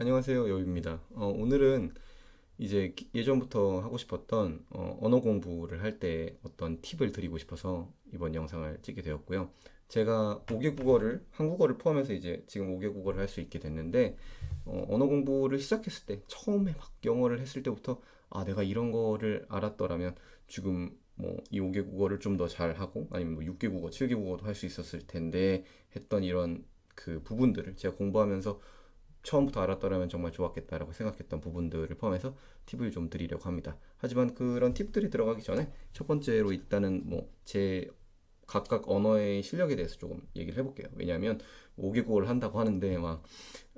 안녕하세요. 여우입니다. 어, 오늘은 이제 기- 예전부터 하고 싶었던 어, 언어 공부를 할 때 어떤 팁을 드리고 싶어서 이번 영상을 찍게 되었고요. 제가 5개 국어를, 한국어를 포함해서 이제 지금 5개 국어를 할 수 있게 됐는데, 어, 언어 공부를 시작했을 때, 처음에 막 영어를 했을 때부터, 아, 내가 이런 거를 알았더라면 지금 뭐 이 5개 국어를 좀 더 잘하고, 아니면 뭐 6개 국어, 7개 국어도 할 수 있었을 텐데, 했던 이런 그 부분들을 제가 공부하면서 처음부터 알았더라면 정말 좋았겠다라고 생각했던 부분들을 포함해서 팁을 좀 드리려고 합니다. 하지만 그런 팁들이 들어가기 전에 첫 번째로 일단은 뭐 제 각각 언어의 실력에 대해서 조금 얘기를 해볼게요. 왜냐하면 5개 국어를 한다고 하는데 막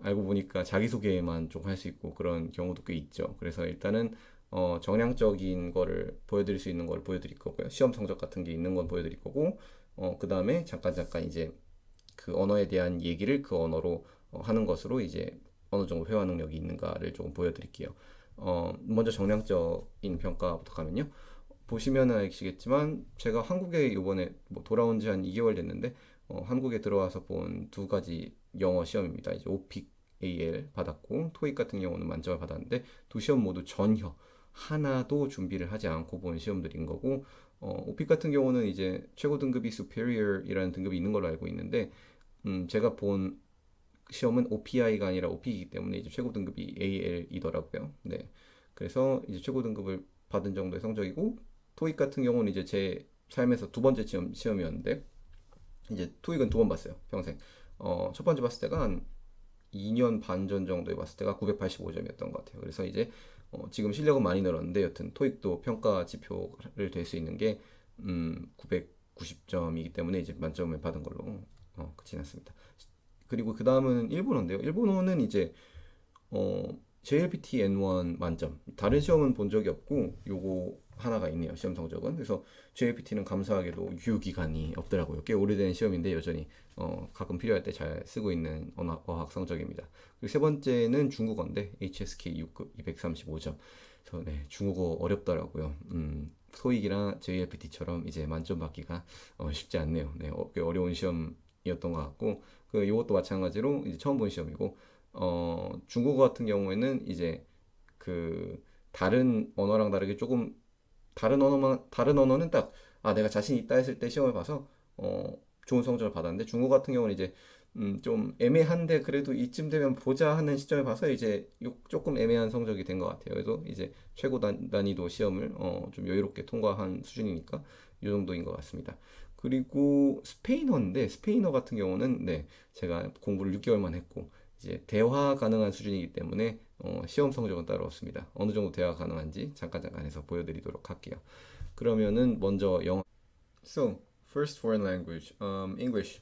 알고 보니까 자기소개만 좀 할 수 있고 그런 경우도 꽤 있죠. 그래서 일단은 어, 정량적인 거를 보여드릴 수 있는 걸 보여드릴 거고요. 시험 성적 같은 게 있는 건 보여드릴 거고 어, 그 다음에 잠깐 잠깐 이제 그 언어에 대한 얘기를 그 언어로 어, 하는 것으로 이제 어느 정도 회화 능력이 있는가를 조금 보여드릴게요. 어, 먼저 정량적인 평가부터 가면요. 보시면 아시겠지만 제가 한국에 이번에 뭐 돌아온 지 한 2개월 됐는데 어, 한국에 들어와서 본 두 가지 영어 시험입니다. 이제 오픽 AL 받았고 토익 같은 경우는 만점을 받았는데 두 시험 모두 전혀 하나도 준비를 하지 않고 본 시험들인 거고 어, 오픽 같은 경우는 이제 최고 등급이 Superior이라는 등급이 있는 걸로 알고 있는데 음, 제가 본 시험은 OPI가 아니라 OP이기 때문에 이제 최고 등급이 AL이더라고요. 네. 그래서 이제 최고 등급을 받은 정도의 성적이고 토익 같은 경우는 이제 제 삶에서 두 번째 시험, 시험이었는데 이제 토익은 두 번 봤어요. 평생. 어, 첫 번째 봤을 때가 한 2년 반 전 정도에 봤을 때가 985점이었던 것 같아요. 그래서 이제 어, 지금 실력은 많이 늘었는데 여튼 토익도 평가 지표를 될 수 있는 게 음, 990점이기 때문에 이제 만점을 받은 걸로 어, 지났습니다. 그리고 그 다음은 일본어인데요. 일본어는 이제 어, JLPT N1 만점. 다른 시험은 본 적이 없고 요거 하나가 있네요. 시험 성적은. 그래서 JLPT는 감사하게도 유효 기간이 없더라고요. 꽤 오래된 시험인데 여전히 어, 가끔 필요할 때 잘 쓰고 있는 언어 어학 성적입니다. 그리고 세 번째는 중국어인데 HSK 6급 235점. 그래서 네, 중국어 어렵더라고요. 음, 토익이나 JLPT처럼 이제 만점 받기가 어, 쉽지 않네요. 네, 어, 꽤 어려운 시험 이었던 것 같고 그 이것도 마찬가지로 이제 처음 본 시험이고 어, 중국어 같은 경우에는 이제 그 다른 언어랑 다르게 조금 다른 언어만 다른 언어는 딱 아 내가 자신 있다 했을 때 시험을 봐서 어, 좋은 성적을 받았는데 중국어 같은 경우는 이제 음, 좀 애매한데 그래도 이쯤 되면 보자 하는 시점에 봐서 이제 요- 조금 애매한 성적이 된 것 같아요. 그래서 이제 최고 난, 난이도 시험을 어, 좀 여유롭게 통과한 수준이니까 이 정도인 것 같습니다. 그리고 스페인어인데 스페인어 같은 경우는 네 제가 공부를 6개월만 했고 이제 대화 가능한 수준이기 때문에 어, 시험 성적은 따로 없습니다. 어느 정도 대화 가능한지 잠깐 잠깐 해서 보여드리도록 할게요. 그러면은 먼저 영어. So first foreign language, um, English.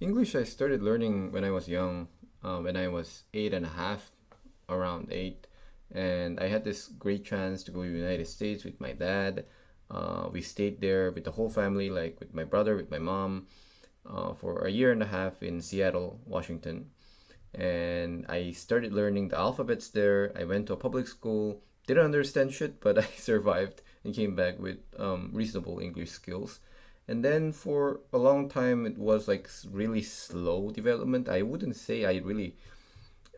English I started learning when I was young, uh, when I was eight and a half, around eight, and I had this great chance to go to the United States with my dad. Uh, we stayed there with the whole family, like with my brother, with my mom, uh, for a year and a half in Seattle, Washington. And I started learning the alphabets there. I went to a public school, didn't understand shit, but I survived and came back with um, reasonable English skills. And then for a long time, it was like really slow development. I wouldn't say I really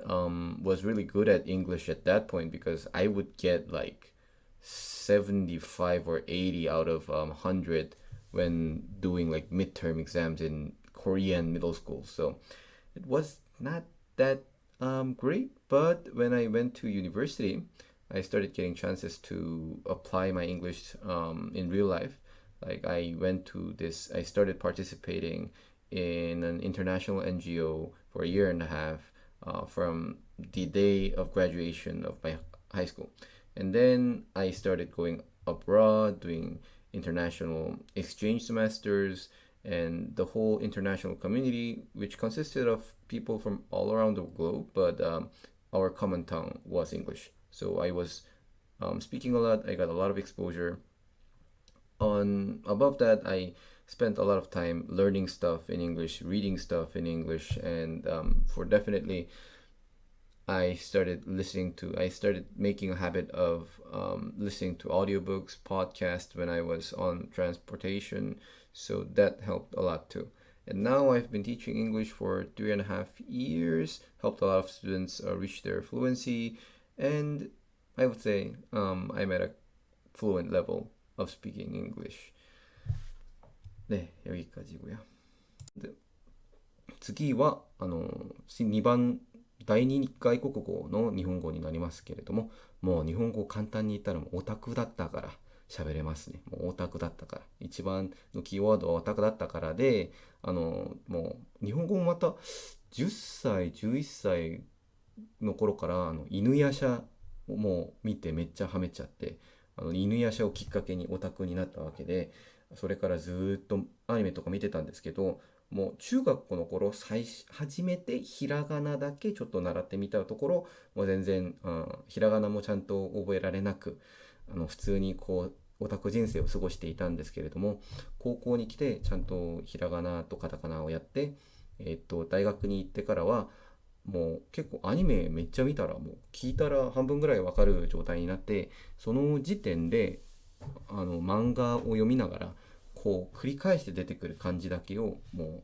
um, was really good at English at that point because I would get like 75 or 80 out of um, 100 when doing like midterm exams in Korean middle school. So it was not that um, great, but when I went to university, I started getting chances to apply my English um, in real life. Like I went to this, I started participating in an international NGO for a year and a half uh, from the day of graduation of my high school. And then I started going abroad, doing international exchange semesters, and the whole international community, which consisted of people from all around the globe, but um, our common tongue was English. So I was um, speaking a lot, I got a lot of exposure. On above that, I spent a lot of time learning stuff in English, reading stuff in English, and um, for definitely I started listening to, I started making a habit of um, listening to audiobooks, podcasts when I was on transportation. So that helped a lot too. And now I've been teaching English for three and a half years, helped a lot of students uh, reach their fluency, and I would say um, I'm at a fluent level of speaking English. 네, 여기까지고요. 次はあの2番 第二外国語の日本語になりますけれどももう日本語を簡単に言ったらもうオタクだったから喋れますね。もうオタクだったから。一番のキーワードはオタクだったからであのもう日本語もまた10歳11歳の頃からあの犬夜叉をもう見てめっちゃハメちゃってあの犬夜叉をきっかけにオタクになったわけでそれからずっとアニメとか見てたんですけどもう中学校の頃最初めてひらがなだけちょっと習ってみたところもう全然、うん、ひらがなもちゃんと覚えられなくあの普通にこうオタク人生を過ごしていたんですけれども高校に来てちゃんとひらがなとカタカナをやって、えっと大学に行ってからはもう結構アニメめっちゃ見たらもう聞いたら半分ぐらいわかる状態になってその時点であの漫画を読みながらこう繰り返して出てくる漢字だけをもう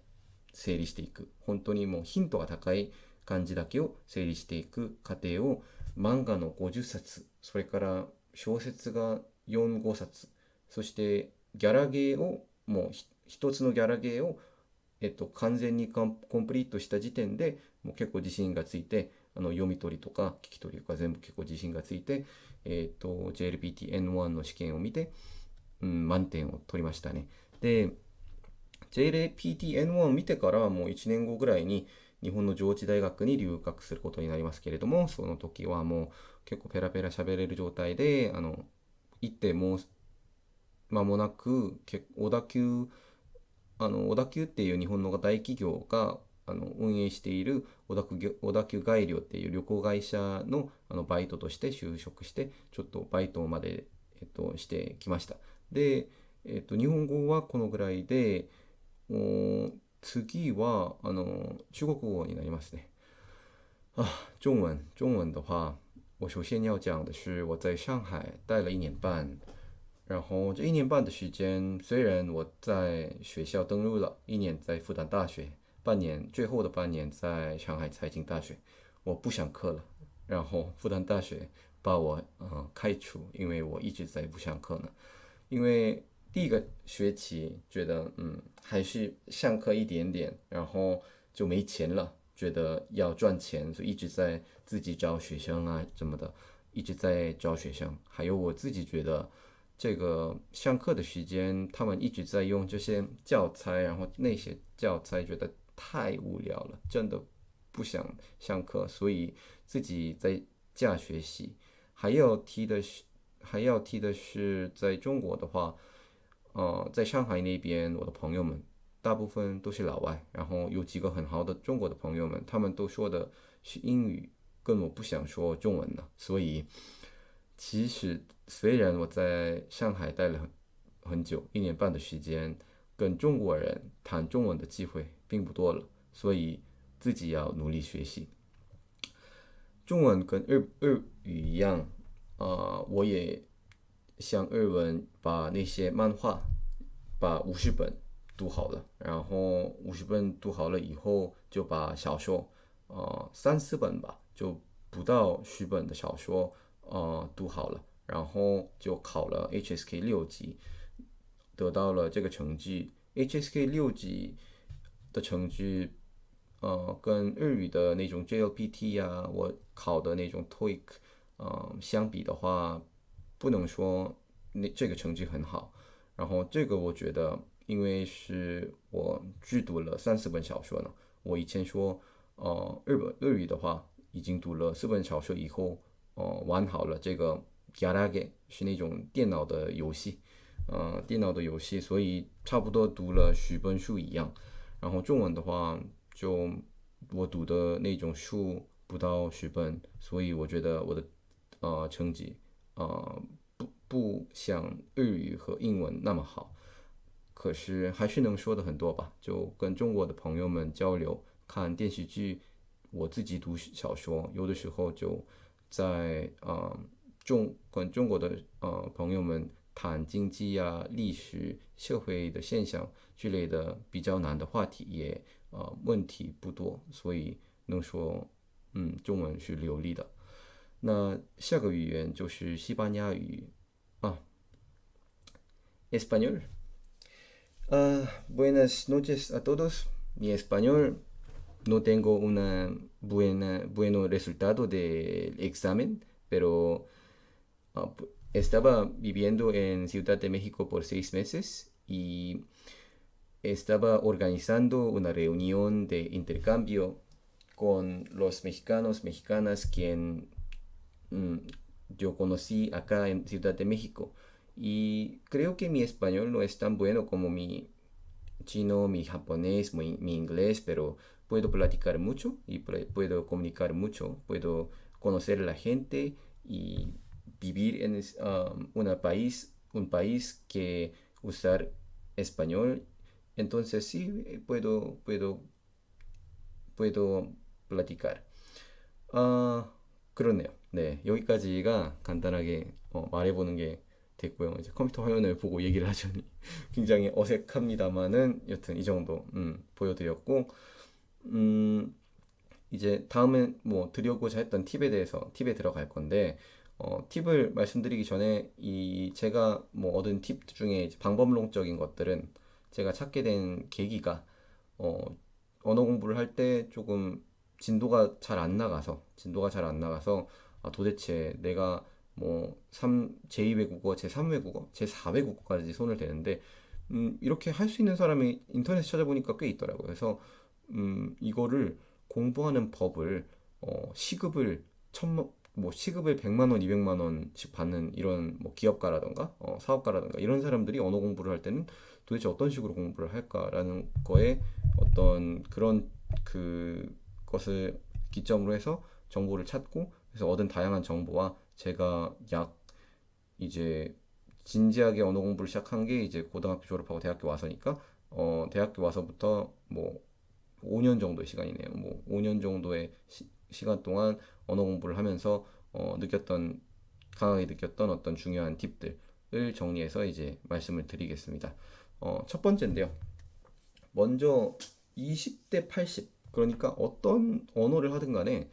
整理していく。本当にもうヒントが高い漢字だけを整理していく過程を漫画の50冊それから小説が45冊そしてギャラゲーをもう一つのギャラゲーを、えっと、完全にコンプリートした時点でもう結構自信がついてあの読み取りとか聞き取りとか全部結構自信がついて、えっと、JLPT-N1 の試験を見てうん、満点を取りましたね。で、JLPTN1 を見てからもう1年後ぐらいに日本の上智大学に留学することになりますけれども、その時はもう結構ペラペラ喋れる状態で、あの、行ってもう間もなく、小田急、あの、小田急っていう日本の大企業があの運営している小田急小田急外旅っていう旅行会社のあのバイトとして就職してちょっとバイトまで、えっと、してきました。で、えっと、日本語はこのぐらいで、次はあの中国語になりますね。啊，中文，中文的话，我首先要讲的是我在上海待了一年半，然后这一年半的时间，虽然我在学校登录了一年在复旦大学，半年最后的半年在上海财经大学，我不上课了，然后复旦大学把我嗯开除，因为我一直在不上课呢。 因为第一个学期觉得嗯还是上课一点点，然后就没钱了，觉得要赚钱，所以一直在自己招学生啊什么的，一直在招学生。还有我自己觉得这个上课的时间，他们一直在用这些教材，然后那些教材觉得太无聊了，真的不想上课，所以自己在家学习。还要提的是。还要提的是，在中国的话，呃，在上海那边，我的朋友们大部分都是老外，然后有几个很好的中国的朋友们，他们都说的是英语，跟我不想说中文的。所以，其实虽然我在上海待了很很久，一年半的时间，跟中国人谈中文的机会并不多了，所以自己要努力学习。中文跟日日语一样。啊，我也像日文把那些漫画把五十本读好了，然后五十本读好了以后，就把小说啊三四本吧，就不到十本的小说啊读好了，然后就考了 HSK 六级，得到了这个成绩。HSK 六级的成绩，呃，跟日语的那种 JLPT 呀，我考的那种 TOEIC。嗯，相比的话，不能说那这个成绩很好。然后这个我觉得，因为是我只读了三四本小说呢。我以前说，呃，日本日语的话，已经读了四本小说以后，呃，玩好了这个 Garage 是那种电脑的游戏，呃，电脑的游戏，所以差不多读了十本书一样。然后中文的话，就我读的那种书不到十本，所以我觉得我的。呃，成绩呃不不像日语和英文那么好，可是还是能说的很多吧。就跟中国的朋友们交流，看电视剧，我自己读小说，有的时候就在呃中跟中国的呃朋友们谈经济啊、历史、社会的现象之类的比较难的话题也呃问题不多，所以能说嗯中文是流利的。那下个语言就是西班牙语啊，español。Uh, buenas noches a todos. Mi español no tengo una buena buen resultado del examen, pero uh, estaba viviendo en Ciudad de México por seis meses y estaba organizando una reunión de intercambio con los mexicanos, mexicanas, quien Mm, yo conocí acá en Ciudad de México. Y creo que mi español no es tan bueno como mi chino, mi japonés, mi, inglés, pero puedo platicar mucho y puedo comunicar mucho, puedo conocer a la gente y vivir en um, una país, un país que usar español. Entonces sí, puedo, puedo, puedo platicar. Uh, croneo. 네, 여기까지가 간단하게 어, 말해보는 게 됐고요. 이제 컴퓨터 화면을 보고 얘기를 하자니 굉장히 어색합니다만은 여튼 이 정도 음, 보여드렸고 음, 이제 다음엔 뭐 드리고자 했던 팁에 대해서 팁에 들어갈 건데 어, 팁을 말씀드리기 전에 이 제가 뭐 얻은 팁 중에 방법론적인 것들은 제가 찾게 된 계기가 어, 언어 공부를 할 때 조금 진도가 잘 안 나가서 진도가 잘 안 나가서 아, 도대체 내가 뭐 3, 제2외국어, 제3외국어, 제4외국어까지 손을 대는데 음, 이렇게 할 수 있는 사람이 인터넷 찾아보니까 꽤 있더라고요. 그래서 음, 이거를 공부하는 법을 어, 시급을 천뭐 시급을 100만 원, 200만 원씩 받는 이런 뭐 기업가라던가 어, 사업가라던가 이런 사람들이 언어 공부를 할 때는 도대체 어떤 식으로 공부를 할까라는 거에 어떤 그런 그 것을 기점으로 해서 정보를 찾고 그래서 얻은 다양한 정보와 제가 약 이제 진지하게 언어 공부를 시작한 게 이제 고등학교 졸업하고 대학교 와서니까 어 대학교 와서부터 뭐 5년 정도의 시간이네요. 뭐 5년 정도의 시, 간 동안 언어 공부를 하면서 어 느꼈던 강하게 느꼈던 어떤 중요한 팁들을 정리해서 이제 말씀을 드리겠습니다. 어, 첫 번째인데요. 먼저 20대 80 그러니까 어떤 언어를 하든 간에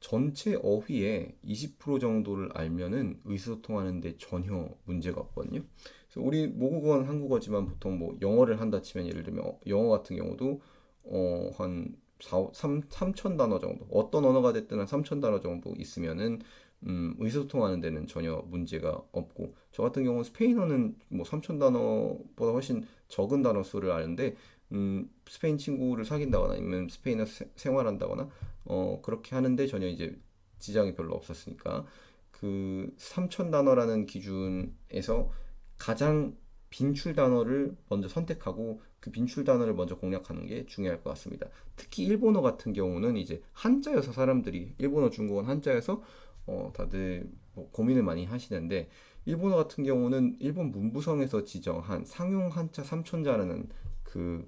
전체 어휘의 20% 정도를 알면은 의사소통하는데 전혀 문제가 없거든요. 그래서 우리 모국어는 한국어지만 보통 뭐 영어를 한다 치면 예를 들면 영어 같은 경우도 어한 3, 3천 단어 정도 어떤 언어가 됐든 한 3천 단어 정도 있으면은 음, 의사소통하는 데는 전혀 문제가 없고 저 같은 경우는 스페인어는 뭐 3천 단어보다 훨씬 적은 단어 수를 아는데 음, 스페인 친구를 사귄다거나 아니면 스페인어 세, 생활한다거나 어, 그렇게 하는데 전혀 이제 지장이 별로 없었으니까 그 3천 단어라는 기준에서 가장 빈출 단어를 먼저 선택하고 그 빈출 단어를 먼저 공략하는 게 중요할 것 같습니다. 특히 일본어 같은 경우는 이제 한자여서 사람들이 일본어, 중국어는 한자여서 어, 다들 뭐 고민을 많이 하시는데 일본어 같은 경우는 일본 문부성에서 지정한 상용 한자 3천자라는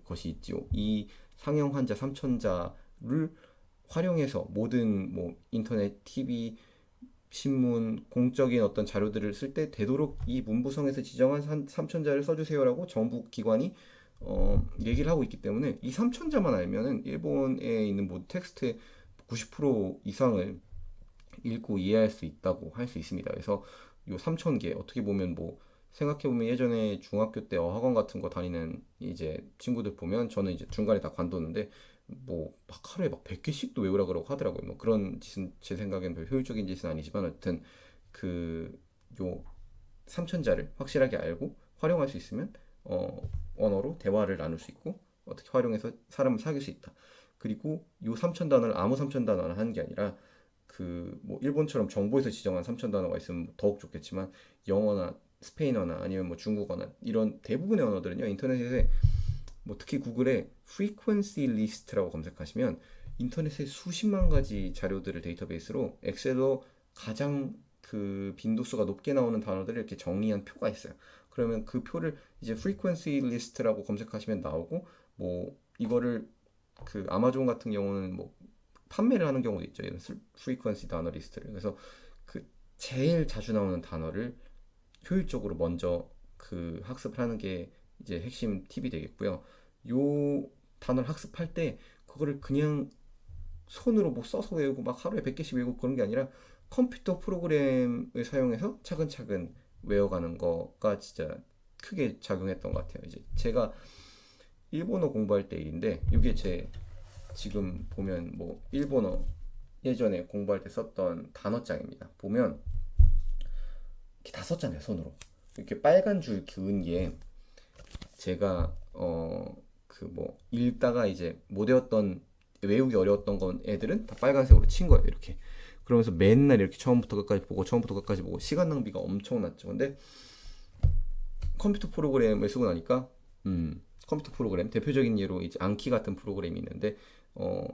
그것이 있지요. 이 상용 한자 3천자를 활용해서 모든 뭐 인터넷, TV, 신문, 공적인 어떤 자료들을 쓸 때 되도록 이 문부성에서 지정한 3천자를 써주세요라고 정부 기관이 어, 얘기를 하고 있기 때문에 이 3천자만 알면은 일본에 있는 모든 텍스트의 90% 이상을 읽고 이해할 수 있다고 할 수 있습니다. 그래서 요 3,000개 어떻게 보면 뭐 생각해 보면 예전에 중학교 때 어학원 같은 거 다니는 이제 친구들 보면 저는 이제 중간에 다 관뒀는데 뭐 막 하루에 막 100개씩도 외우라 그러고 하더라고요. 뭐 그런 짓은 제 생각엔 별 효율적인 짓은 아니지만 하여튼 그요 3천자를 확실하게 알고 활용할 수 있으면 어 언어로 대화를 나눌 수 있고 어떻게 활용해서 사람을 사귈 수 있다. 그리고 요 3천 단어를 아무 3천 단어를 하는 게 아니라 그 뭐 일본처럼 정부에서 지정한 3천 단어가 있으면 더욱 좋겠지만 영어나 스페인어나 아니면 뭐 중국어나 이런 대부분의 언어들은요 인터넷에 뭐 특히 구글에 frequency list라고 검색하시면 인터넷에 수십만 가지 자료들을 데이터베이스로 엑셀로 가장 그 빈도수가 높게 나오는 단어들을 이렇게 정리한 표가 있어요. 그러면 그 표를 이제 frequency list라고 검색하시면 나오고 뭐 이거를 그 아마존 같은 경우는 뭐 판매를 하는 경우도 있죠. 이런 frequency 단어 리스트를. 그래서 그 제일 자주 나오는 단어를 효율적으로 먼저 그 학습을 하는 게 이제 핵심 팁이 되겠고요. 요 단어를 학습할 때 그거를 그냥 손으로 뭐 써서 외우고 막 하루에 100개씩 외우고 그런 게 아니라 컴퓨터 프로그램을 사용해서 차근차근 외워가는 거가 진짜 크게 작용했던 것 같아요. 이제 제가 일본어 공부할 때 일인데 이게 제 지금 보면 뭐 일본어 예전에 공부할 때 썼던 단어장입니다. 보면 이렇게 다 썼잖아요 손으로. 이렇게 빨간 줄 그은 게 제가 어 그 뭐 읽다가 이제 못 외웠던 외우기 어려웠던 건 애들은 다 빨간색으로 친 거예요 이렇게. 그러면서 맨날 이렇게 처음부터 끝까지 보고 처음부터 끝까지 보고 시간 낭비가 엄청났죠. 근데 컴퓨터 프로그램을 쓰고 나니까 음 컴퓨터 프로그램 대표적인 예로 이제 안키 같은 프로그램이 있는데 어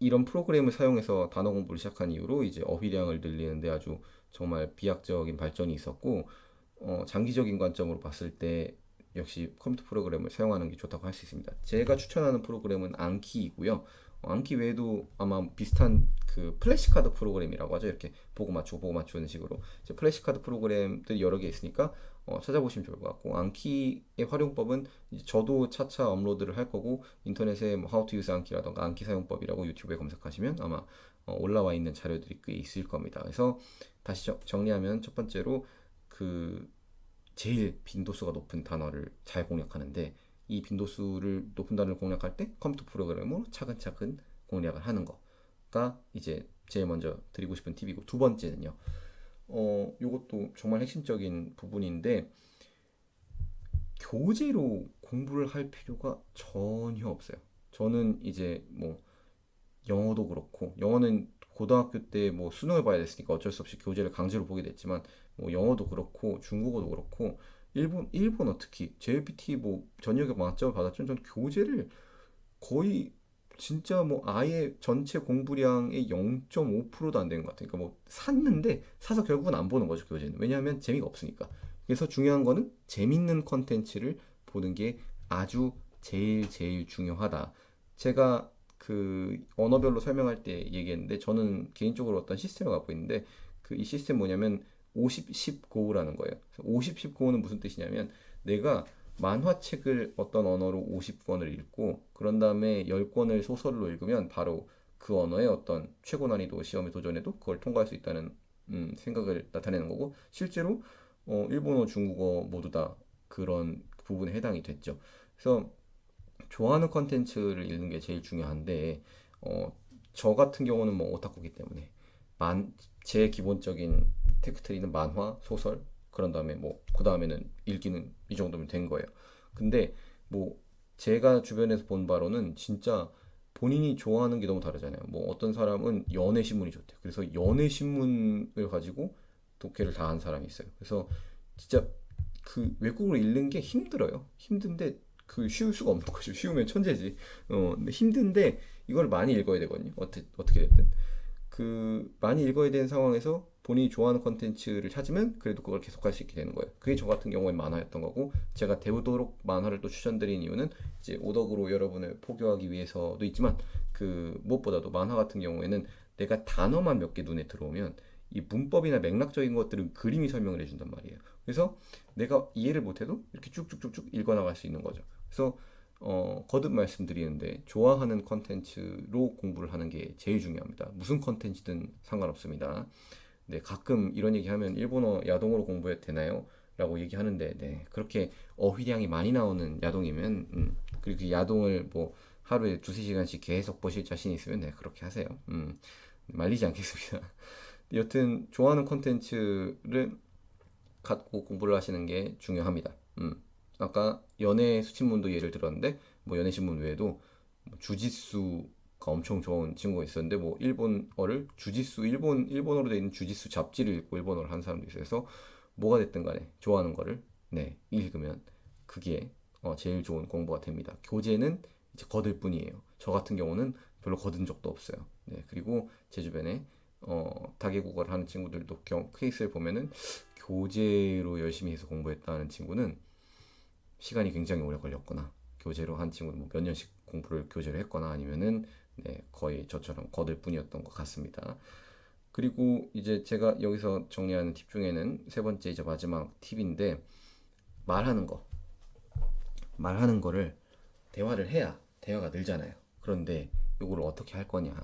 이런 프로그램을 사용해서 단어 공부를 시작한 이후로 이제 어휘량을 늘리는데 아주 정말 비약적인 발전이 있었고 어, 장기적인 관점으로 봤을 때 역시 컴퓨터 프로그램을 사용하는 게 좋다고 할 수 있습니다. 제가 추천하는 프로그램은 안키이고요. 어, 안키 외에도 아마 비슷한 그 플래시카드 프로그램이라고 하죠. 이렇게 보고 맞추고 보고 맞추는 식으로 이제 플래시카드 프로그램들이 여러 개 있으니까 어, 찾아보시면 좋을 것 같고 안키의 활용법은 저도 차차 업로드를 할 거고 인터넷에 뭐 How to use 안키라던가 안키 사용법이라고 유튜브에 검색하시면 아마 어, 올라와 있는 자료들이 꽤 있을 겁니다. 그래서 다시 정리하면 첫 번째로 그 제일 빈도수가 높은 단어를 잘 공략하는데 이 빈도수를 높은 단어를 공략할 때 컴퓨터 프로그램으로 차근차근 공략을 하는 거가 이제 제일 먼저 드리고 싶은 팁이고 두 번째는요. 어, 요것도 정말 핵심적인 부분인데 교재로 공부를 할 필요가 전혀 없어요. 저는 이제 뭐 영어도 그렇고 영어는 고등학교 때 뭐 수능을 봐야 됐으니까 어쩔 수 없이 교재를 강제로 보게 됐지만 뭐 영어도 그렇고 중국어도 그렇고 일본 일본어 특히 JLPT 뭐 전역에 만점을 받았지만 저는 교재를 거의 진짜 뭐 아예 전체 공부량의 0.5%도 안 되는 것 같아요. 그러니까 뭐 샀는데 사서 결국은 안 보는 거죠 교재는. 왜냐하면 재미가 없으니까. 그래서 중요한 거는 재밌는 컨텐츠를 보는 게 아주 제일 제일 중요하다. 제가 그 언어별로 설명할 때 얘기했는데 저는 개인적으로 어떤 시스템을 갖고 있는데 그 이 시스템 뭐냐면 50, 10 고라는 거예요. 50, 10 고는 무슨 뜻이냐면 내가 만화책을 어떤 언어로 50권을 읽고 그런 다음에 10권을 소설로 읽으면 바로 그 언어의 어떤 최고 난이도 시험에 도전해도 그걸 통과할 수 있다는 음, 생각을 나타내는 거고 실제로 어, 일본어, 중국어 모두 다 그런 부분에 해당이 됐죠. 그래서 좋아하는 컨텐츠를 읽는 게 제일 중요한데 어, 저 같은 경우는 뭐 오타쿠기 때문에 만, 제 기본적인 테크트리는 만화, 소설, 그런 다음에 뭐 그 다음에는 읽기는 이 정도면 된 거예요. 근데 뭐 제가 주변에서 본 바로는 진짜 본인이 좋아하는 게 너무 다르잖아요. 뭐 어떤 사람은 연애 신문이 좋대요. 그래서 연애 신문을 가지고 독해를 다 한 사람이 있어요. 그래서 진짜 그 외국어로 읽는 게 힘들어요. 힘든데 그 쉬울 수가 없는 거죠. 쉬우면 천재지. 어, 힘든데 이걸 많이 읽어야 되거든요. 어떻게 어떻게 됐든 그 많이 읽어야 되는 상황에서 본인이 좋아하는 컨텐츠를 찾으면 그래도 그걸 계속할 수 있게 되는 거예요. 그게 저 같은 경우에 만화였던 거고 제가 대우도록 만화를 또 추천드린 이유는 이제 오덕으로 여러분을 포교하기 위해서도 있지만 그 무엇보다도 만화 같은 경우에는 내가 단어만 몇 개 눈에 들어오면 이 문법이나 맥락적인 것들은 그림이 설명을 해준단 말이에요. 그래서 내가 이해를 못해도 이렇게 쭉쭉쭉쭉 읽어나갈 수 있는 거죠. 그래서 어, 거듭 말씀드리는데 좋아하는 컨텐츠로 공부를 하는 게 제일 중요합니다. 무슨 컨텐츠든 상관없습니다. 네, 가끔 이런 얘기하면 일본어 야동으로 공부해도 되나요? 라고 얘기하는데 네, 그렇게 어휘량이 많이 나오는 야동이면 음, 그리고 그 야동을 뭐 하루에 두세 시간씩 계속 보실 자신 있으면 네, 그렇게 하세요. 음, 말리지 않겠습니다. 여튼 좋아하는 컨텐츠를 갖고 공부를 하시는 게 중요합니다. 음, 아까 연애 수친문도 예를 들었는데 뭐 연애 신문 외에도 뭐 주짓수 엄청 좋은 친구가 있었는데 뭐 일본어를 주짓수 일본 일본어로 되어 있는 주짓수 잡지를 읽고 일본어를 한 사람도 있어요. 그래서 뭐가 됐든 간에 좋아하는 거를 네 읽으면 그게 어, 제일 좋은 공부가 됩니다. 교재는 이제 거들 뿐이에요. 저 같은 경우는 별로 거둔 적도 없어요. 네 그리고 제 주변에 어, 다계국어를 하는 친구들도 경, 케이스를 보면은 교재로 열심히 해서 공부했다는 친구는 시간이 굉장히 오래 걸렸거나 교재로 한 친구는 뭐 몇 년씩 공부를 교재로 했거나 아니면은 네, 거의 저처럼 거들 뿐이었던 것 같습니다. 그리고 이제 제가 여기서 정리하는 팁 중에는 세 번째 이제 마지막 팁인데 말하는 거. 말하는 거를 대화를 해야 대화가 늘잖아요. 그런데 이거를 어떻게 할 거냐.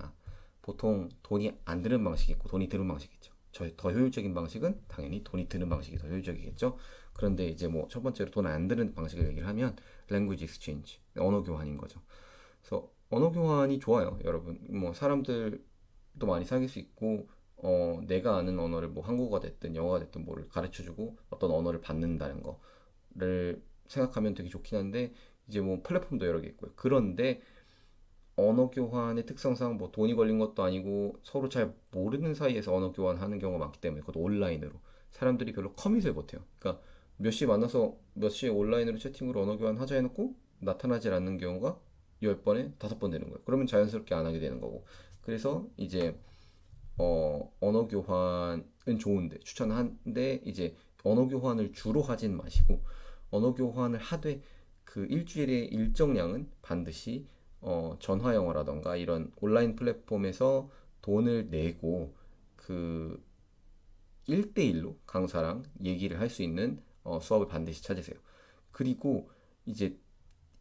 보통 돈이 안 드는 방식이 있고 돈이 드는 방식이 있죠. 저더 효율적인 방식은 당연히 돈이 드는 방식이 더 효율적이겠죠. 그런데 이제 뭐 첫 번째로 돈 안 드는 방식을 얘기를 하면 language exchange, 언어 교환인 거죠. 그래서 언어 교환이 좋아요, 여러분. 뭐 사람들도 많이 사귈 수 있고 어, 내가 아는 언어를 뭐 한국어가 됐든 영어가 됐든 뭐를 가르쳐 주고 어떤 언어를 받는다는 거를 생각하면 되게 좋긴 한데 이제 뭐 플랫폼도 여러 개 있고요. 그런데 언어 교환의 특성상 뭐 돈이 걸린 것도 아니고 서로 잘 모르는 사이에서 언어 교환하는 경우가 많기 때문에 그것도 온라인으로 사람들이 별로 커밋을 못해요. 그러니까 몇 시에 만나서 몇 시에 온라인으로 채팅으로 언어 교환 하자 해놓고 나타나질 않는 경우가 10번에 5번 되는 거예요. 그러면 자연스럽게 안 하게 되는 거고. 그래서 이제 어, 언어 교환은 좋은데 추천한데 이제 언어 교환을 주로 하진 마시고 언어 교환을 하되 그 일주일의 일정량은 반드시 어, 전화 영어라던가 이런 온라인 플랫폼에서 돈을 내고 그 1대1로 강사랑 얘기를 할 수 있는 어, 수업을 반드시 찾으세요. 그리고 이제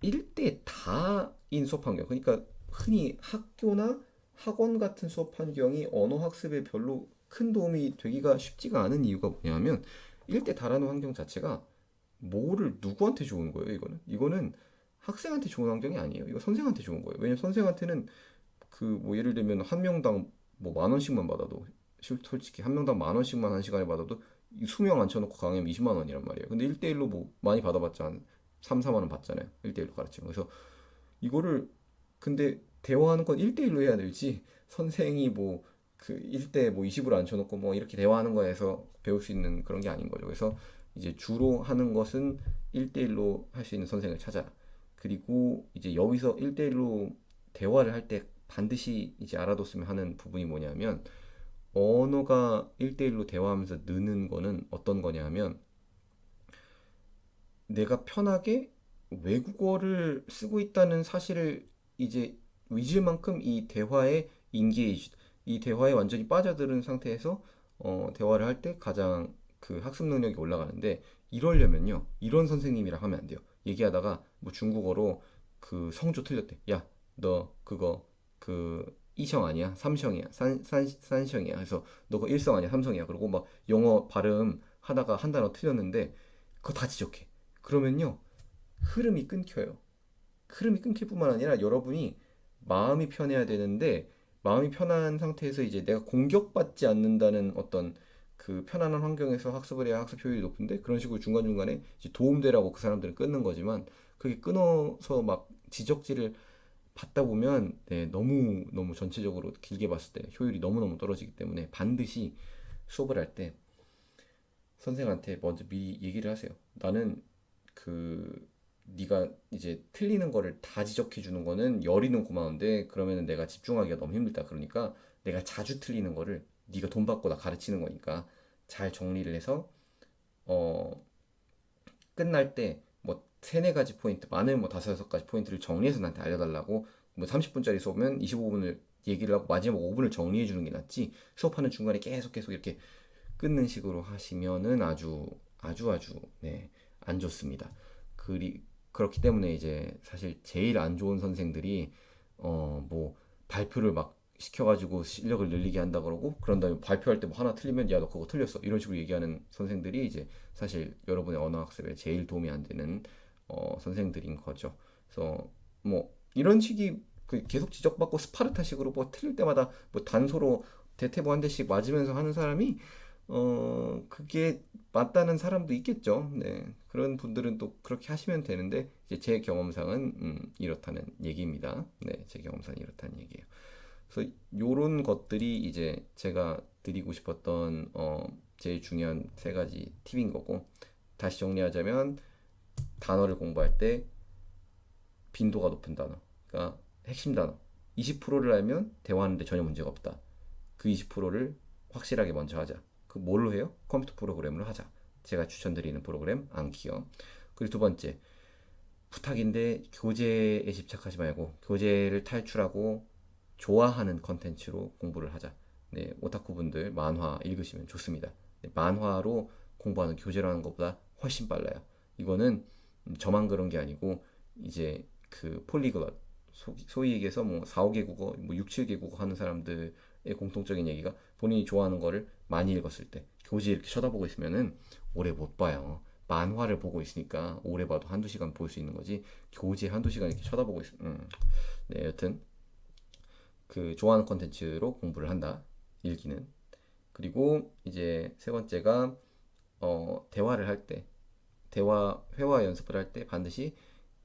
1대 다인 수업 환경. 그러니까 흔히 학교나 학원 같은 수업 환경이 언어 학습에 별로 큰 도움이 되기가 쉽지가 않은 이유가 뭐냐면 1대 다라는 환경 자체가 뭐를 누구한테 좋은 거예요, 이거는? 이거는 학생한테 좋은 환경이 아니에요. 이거 선생한테 좋은 거예요. 왜냐면 선생한테는 그 뭐 예를 들면 한 명당 뭐 만 원씩만 받아도 실- 솔직히 한 명당 만 원씩만 한 시간에 받아도 이 수명 앉혀놓고 강의하면 20만 원이란 말이에요. 근데 1대1로 뭐 많이 받아봤자 한 3, 4만 원 받잖아요. 1대1로 가르치면. 그래서 이거를 근데 대화하는 건 1대1로 해야 될지 선생이 뭐 그 1대 뭐 20으로 앉혀놓고 뭐 이렇게 대화하는 거에서 배울 수 있는 그런 게 아닌 거죠. 그래서 이제 주로 하는 것은 1대1로 할 수 있는 선생을 찾아라. 그리고 이제 여기서 1대1로 대화를 할 때 반드시 이제 알아뒀으면 하는 부분이 뭐냐면 언어가 1대1로 대화하면서 느는 거는 어떤 거냐 하면 내가 편하게 외국어를 쓰고 있다는 사실을 이제 잊을 만큼 이 대화에 인게이지, 이 대화에 완전히 빠져드는 상태에서 어, 대화를 할 때 가장 그 학습 능력이 올라가는데 이러려면요, 이런 선생님이랑 하면 안 돼요. 얘기하다가 뭐 중국어로 그 성조 틀렸대. 야, 너 그거 그 이성 아니야? 삼성이야? 산, 산, 산성이야? 그래서 너 그거 일성 아니야? 삼성이야? 그리고 막 영어 발음 하다가 한 단어 틀렸는데 그거 다 지적해. 그러면요, 흐름이 끊겨요. 흐름이 끊길 뿐만 아니라 여러분이 마음이 편해야 되는데 마음이 편한 상태에서 이제 내가 공격받지 않는다는 어떤 그 편안한 환경에서 학습을 해야 학습 효율이 높은데 그런 식으로 중간중간에 도움되라고 그 사람들을 끊는 거지만 그게 끊어서 막 지적질을 받다 보면 네, 너무 너무 전체적으로 길게 봤을 때 효율이 너무 너무 떨어지기 때문에 반드시 수업을 할 때 선생한테 먼저 미리 얘기를 하세요. 나는 그 네가 이제 틀리는 거를 다 지적해 주는 거는 열이는 고마운데 그러면은 내가 집중하기가 너무 힘들다. 그러니까 내가 자주 틀리는 거를 네가 돈 받고 나 가르치는 거니까 잘 정리를 해서 어 끝날 때뭐 세네 가지 포인트, 많으면 뭐 다섯 여섯 가지 포인트를 정리해서 나한테 알려달라고 뭐 30분짜리 수업은 25분을 얘기를 하고 마지막 5분을 정리해 주는 게 낫지 수업하는 중간에 계속 계속 이렇게 끊는 식으로 하시면은 아주 아주 아주 네, 안 좋습니다. 그리 그렇기 때문에 이제 사실 제일 안 좋은 선생들이 어 뭐 발표를 막 시켜가지고 실력을 늘리게 한다 그러고 그런 다음에 발표할 때 뭐 하나 틀리면 야 너 그거 틀렸어 이런 식으로 얘기하는 선생들이 이제 사실 여러분의 언어 학습에 제일 도움이 안 되는 어 선생들인 거죠. 그래서 뭐 이런 식이 그 계속 지적받고 스파르타식으로 뭐 틀릴 때마다 뭐 단소로 대퇴보 한 대씩 맞으면서 하는 사람이 어, 그게 맞다는 사람도 있겠죠. 네. 그런 분들은 또 그렇게 하시면 되는데, 이제 제 경험상은, 음, 이렇다는 얘기입니다. 네. 제 경험상은 이렇다는 얘기예요. 그래서 요런 것들이 이제 제가 드리고 싶었던, 어, 제일 중요한 세 가지 팁인 거고, 다시 정리하자면, 단어를 공부할 때 빈도가 높은 단어, 그러니까 핵심 단어. 20%를 알면 대화하는데 전혀 문제가 없다. 그 20%를 확실하게 먼저 하자. 그 뭘로 해요? 컴퓨터 프로그램으로 하자. 제가 추천드리는 프로그램 안키요. 그리고 두 번째 부탁인데 교재에 집착하지 말고 교재를 탈출하고 좋아하는 컨텐츠로 공부를 하자. 네, 오타쿠분들 만화 읽으시면 좋습니다. 네, 만화로 공부하는 교재라는 것보다 훨씬 빨라요. 이거는 음, 저만 그런 게 아니고 이제 그 폴리글럿 소- 소위 얘기해서 뭐 4, 5개 국어, 뭐 6, 7개 국어 하는 사람들의 공통적인 얘기가 본인이 좋아하는 거를 많이 읽었을 때 교재 이렇게 쳐다보고 있으면은 오래 못 봐요. 만화를 보고 있으니까 오래 봐도 한두 시간 볼 수 있는 거지 교재 한두 시간 이렇게 쳐다보고 있 음. 네, 여튼 그 좋아하는 컨텐츠로 공부를 한다. 읽기는. 그리고 이제 세 번째가 어, 대화를 할 때, 대화, 회화 연습을 할 때 반드시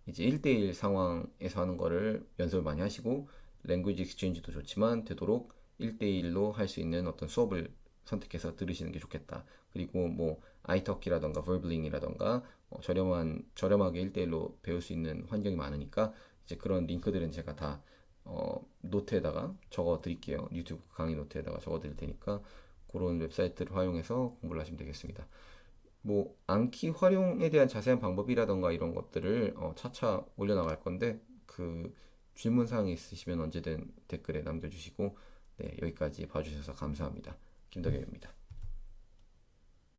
이제 1대1 상황에서 하는 거를 연습을 많이 하시고, 랭귀지 익스체인지도 좋지만 되도록 1대1로 할 수 있는 어떤 수업을 선택해서 들으시는 게 좋겠다. 그리고 뭐 아이터키라던가 벌블링이라던가 어, 저렴한 저렴하게 1대1로 배울 수 있는 환경이 많으니까 이제 그런 링크들은 제가 다 어, 노트에다가 적어 드릴게요. 유튜브 강의 노트에다가 적어 드릴 테니까 그런 웹사이트를 활용해서 공부를 하시면 되겠습니다. 뭐暗記 활용에 대한 자세한 방법이라던가 이런 것들을 어, 차차 올려나갈 건데 그 질문 사항이 있으시면 언제든 댓글에 남겨주시고 네, 여기까지 봐주셔서 감사합니다. 김덕엽입니다.